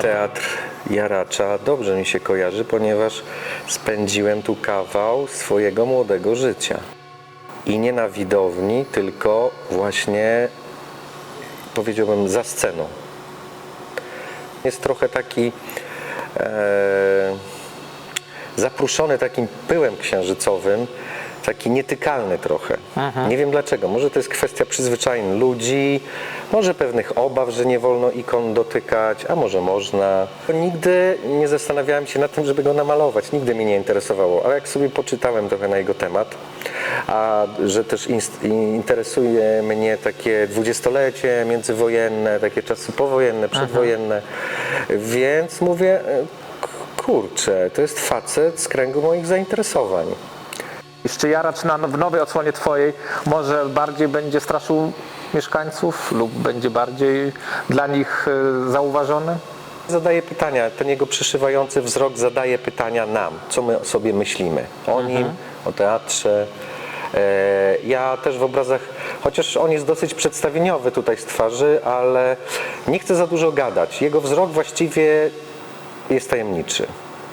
Teatr Jaracza dobrze mi się kojarzy, ponieważ spędziłem tu kawał swojego młodego życia. I nie na widowni, tylko właśnie powiedziałbym za sceną. Jest trochę taki e, zapruszony takim pyłem księżycowym, taki nietykalny trochę. Nie wiem dlaczego. Może to jest kwestia przyzwyczajeń ludzi, może pewnych obaw, że nie wolno ikon dotykać, a może można. Nigdy nie zastanawiałem się nad tym, żeby go namalować. Nigdy mnie nie interesowało, ale jak sobie poczytałem trochę na jego temat, a że też interesuje mnie takie dwudziestolecie międzywojenne, takie czasy powojenne, przedwojenne, więc mówię, e, kurczę, to jest facet z kręgu moich zainteresowań. Jeszcze Jaracz na, w nowej odsłonie twojej może bardziej będzie straszył mieszkańców lub będzie bardziej dla nich e, zauważony? Zadaje pytania, ten jego przyszywający wzrok zadaje pytania nam, co my o sobie myślimy. O nim, o teatrze. E, Ja też w obrazach, chociaż on jest dosyć przedstawieniowy tutaj z twarzy, ale nie chcę za dużo gadać. Jego wzrok właściwie jest tajemniczy.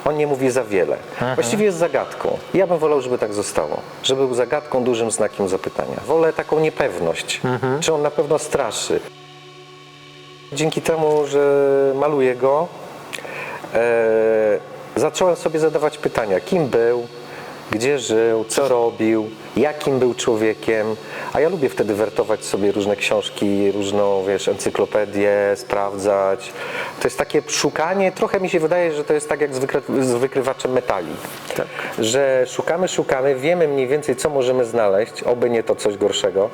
On nie mówi za wiele. Właściwie jest zagadką. Ja bym wolał, żeby tak zostało. Żeby był zagadką, dużym znakiem zapytania. Wolę taką niepewność. Czy on na pewno straszy? Dzięki temu, że maluję go, e, zacząłem sobie zadawać pytania, kim był, gdzie żył, co robił, jakim był człowiekiem. A ja lubię wtedy wertować sobie różne książki, różną, wiesz, encyklopedię, sprawdzać. To jest takie szukanie, trochę mi się wydaje, że to jest tak jak z, wykry- z wykrywaczem metali. Tak. Że szukamy, szukamy, wiemy mniej więcej, co możemy znaleźć, oby nie to coś gorszego,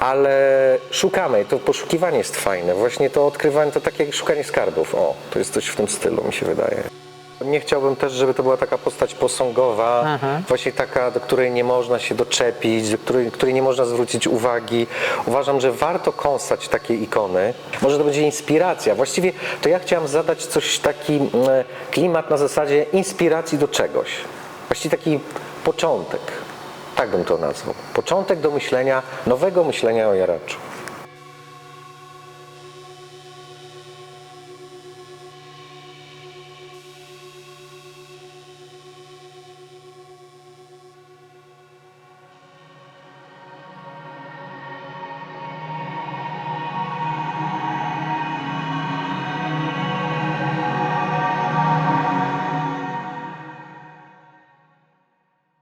ale szukamy, to poszukiwanie jest fajne. Właśnie to odkrywanie, to takie jak szukanie skarbów. O, to jest coś w tym stylu, mi się wydaje. Nie chciałbym też, żeby to była taka postać posągowa, właśnie taka, do której nie można się doczepić, do której, której nie można zwrócić uwagi. Uważam, że warto kąsać takie ikony. Może to będzie inspiracja. Właściwie to ja chciałem zadać coś taki mm, klimat na zasadzie inspiracji do czegoś. Właściwie taki początek. Tak bym to nazwał. Początek do myślenia, nowego myślenia o Jaraczu.